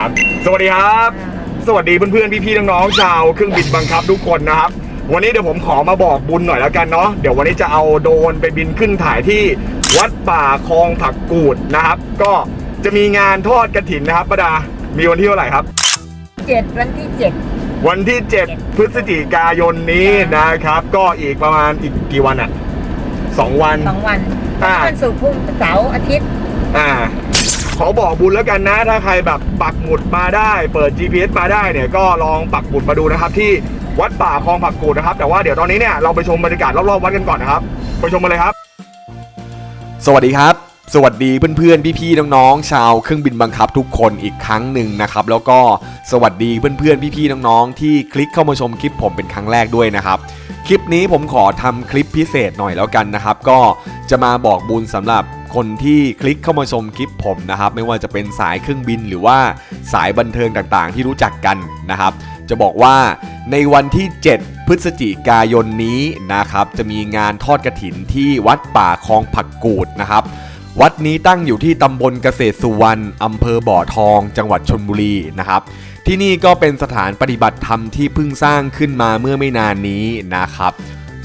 ครับสวัสดีครับ สวัสดีเพื่อนๆ พี่ๆ น้องๆ ชาวเครื่องบินบังคับทุกคนนะครับ วันนี้เดี๋ยวผมขอมาบอกบุญหน่อยแล้วกันเนาะ เดี๋ยววันนี้จะเอาโดรนไปบินขึ้นถ่ายที่วัดป่าคลองผักกูดนะครับ ก็จะมีงานทอดกระถินนะครับป้าดา มีวันที่เท่าไหร่ครับ เจ็ดวันที่เจ็ดวันที่ 7 พฤศจิกายนนี้นะครับ ก็อีกประมาณอีกกี่วันอะสองวันสองวันอ่าวันศุกร์พรุ่งเสาร์อาทิตย์ อ่า ขอบอกบุญแล้วกันนะ ถ้าใครแบบปักหมุดมาได้ เปิด GPS มาได้เนี่ยก็ลองปักหมุดมาดูนะครับที่วัดป่าคลองผักกูดนะครับ แต่ว่าเดี๋ยวตอนนี้เนี่ยเราไปชมบรรยากาศรอบๆวัดกันก่อนนะครับ ไปชมกันเลยครับ สวัสดีครับ สวัสดีเพื่อนๆ พี่ๆ น้องๆ ชาวเครื่องบินบังคับทุกคนอีกครั้งหนึ่งนะครับ แล้วก็สวัสดีเพื่อนๆ พี่ๆ น้องๆ ที่คลิกเข้ามาชมคลิปผมเป็นครั้งแรกด้วยนะครับ คลิปนี้ผมขอทำคลิปพิเศษหน่อยแล้วกันนะครับ ก็จะมาบอกบุญสำหรับ คนที่คลิกเข้ามาชมคลิปผมนะครับ ไม่ว่าจะเป็นสายเครื่องบินหรือว่าสายบันเทิงต่างๆ ที่รู้จักกันนะครับ จะบอกว่าในวันที่ 7 พฤศจิกายนนี้นะครับ จะมีงานทอดกระถินที่วัดป่าคลองผักกูดนะครับวัดนี้ตั้งอยู่ที่ตำบลเกษตรสุวรรณอำเภอบ่อทอง จังหวัดชนบุรีนะครับ ที่นี่ก็เป็นสถานปฏิบัติธรรมที่เพิ่งสร้างขึ้นมาเมื่อไม่นานนี้นะครับ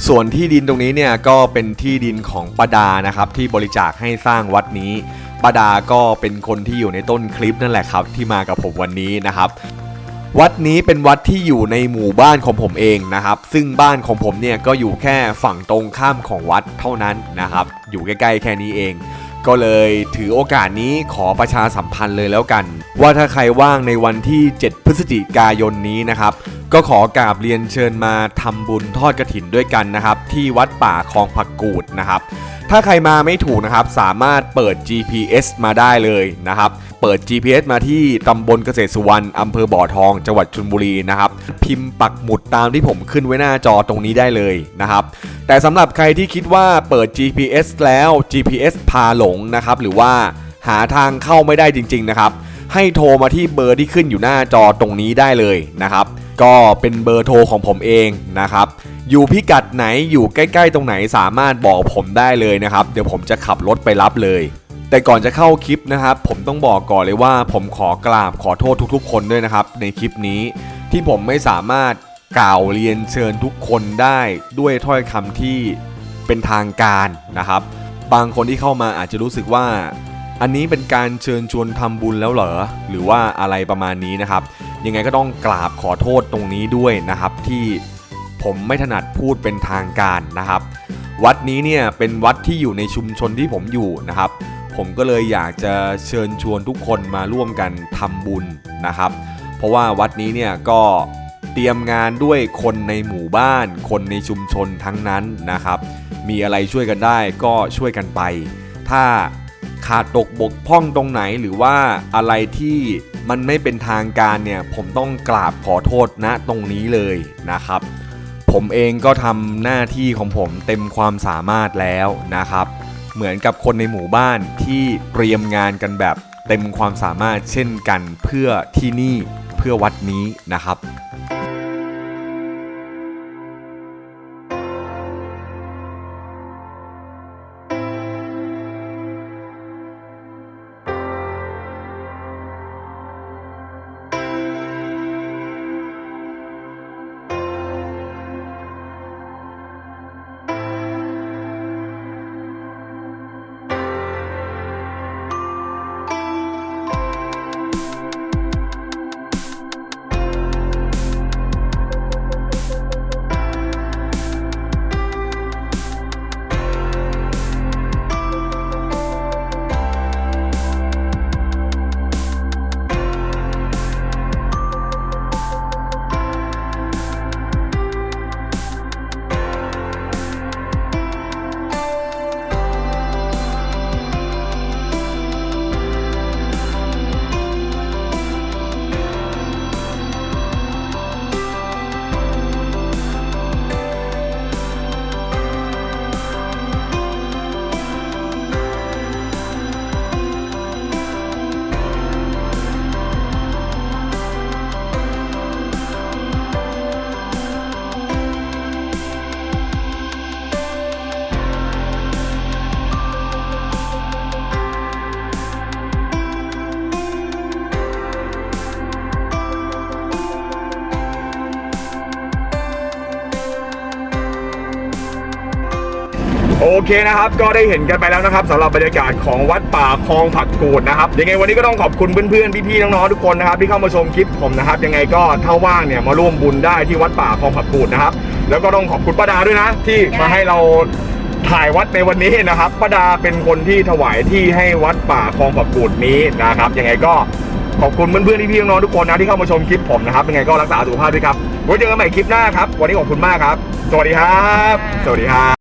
ส่วนที่ดินตรงนี้เนี่ยก็เป็นที่ดินของป้าดานะครับที่บริจาคให้สร้างวัดนี้ป้าดาก็เป็นคนที่อยู่ในต้นคลิปนั่นแหละครับ ที่มากับผมวันนี้นะครับ วัดนี้เป็นวัดที่อยู่ในหมู่บ้านของผมเองนะครับ ซึ่งบ้านของผมเนี่ยก็อยู่แค่ฝั่งตรงข้ามของวัดเท่านั้นนะครับ อยู่ใกล้ๆแค่นี้เองก็เลยถือโอกาสนี้ขอประชาสัมพันธ์เลยแล้วกัน ว่าถ้าใครว่างในวันที่ 7 พฤศจิกายนนี้นะครับ ก็ขอกราบเรียนเชิญมาทำบุญทอดกระถินด้วยกันนะครับ ที่วัดป่าคลองผักกูดนะครับ ถ้าใครมาไม่ถูกนะครับ สามารถเปิด GPS มาได้เลยนะครับ เปิด GPS มาที่ตำบลเกษตรสุวรรณอำเภอบ่อทอง จังหวัดชลบุรีนะครับ พิมพ์ปักหมุดตามที่ผมขึ้นไว้หน้าจอตรงนี้ได้เลยนะครับ แต่สำหรับใครที่คิดว่าเปิด GPS แล้ว GPS พาหลงนะครับ หรือว่าหาทางเข้าไม่ได้จริง ๆนะครับ ให้โทรมาที่เบอร์ที่ขึ้นอยู่หน้าจอตรงนี้ได้เลยนะครับ ก็เป็นเบอร์โทรของผมเองนะครับ อยู่พิกัดไหนอยู่ใกล้ ๆ ตรงไหนสามารถบอกผมได้เลยนะครับ เดี๋ยวผมจะขับรถไปรับเลย แต่ก่อนจะเข้าคลิปนะครับ ผมต้องบอกก่อนเลยว่า ผมขอกราบขอโทษทุกๆ คนด้วยนะครับ ในคลิปนี้ที่ผมไม่สามารถกล่าวเรียนเชิญทุกคนได้ด้วยถ้อยคำที่เป็นทางการนะครับ บางคนที่เข้ามาอาจจะรู้สึกว่า อันนี้เป็นการเชิญชวนทำบุญแล้วเหรอหรือว่าอะไรประมาณนี้นะครับ ยังไงก็ต้องกราบขอโทษตรงนี้ด้วยนะครับ ที่ผมไม่ถนัดพูดเป็นทางการนะครับ วัดนี้เนี่ยเป็นวัดที่อยู่ในชุมชนที่ผมอยู่นะครับ ผมก็เลยอยากจะเชิญชวนทุกคนมาร่วมกันทำบุญนะครับ เพราะว่าวัดนี้เนี่ยก็เตรียมงานด้วยคนในหมู่บ้าน คนในชุมชนทั้งนั้นนะครับ มีอะไรช่วยกันได้ก็ช่วยกันไป ถ้า ขาดตกบกพร่องตรงไหนหรือว่าอะไรที่มันไม่เป็นทางการเนี่ย ผมต้องกราบขอโทษณตรงนี้เลยนะครับ ผมเองก็ทำหน้าที่ของผมเต็มความสามารถแล้วนะครับ เหมือนกับคนในหมู่บ้านที่เตรียมงานกันแบบเต็มความสามารถเช่นกันเพื่อที่นี่เพื่อวัดนี้นะครับ โอเคนะครับ ก็ได้เห็นกันไปแล้วนะครับสำหรับบรรยากาศของวัดป่าคลองผักกูดนะครับยังไงวันนี้ก็ต้องขอบคุณเพื่อนๆพี่ๆน้องๆทุกคนนะครับที่เข้ามาชมคลิปผมนะครับ ยังไงก็ถ้าว่างเนี่ยมาร่วมบุญได้ที่วัดป่าคลองผักกูดนะครับ แล้วก็ต้องขอบคุณป้าดาด้วยนะ ที่มาให้เราถ่ายวัดในวันนี้นะครับป้าดาเป็นคนที่ถวายที่ให้วัดป่าคลองผักกูดนี้นะครับยังไงก็ขอบคุณเพื่อนๆพี่ๆน้องๆทุกคนนะที่เข้ามาชมคลิปผมนะครับยังไงก็รักษาสุขภาพด้วยครับไว้เจอกันใหม่คลิปหน้าครับวันนี้ขอบคุณมากครับ สวัสดีครับ สวัสดีครับ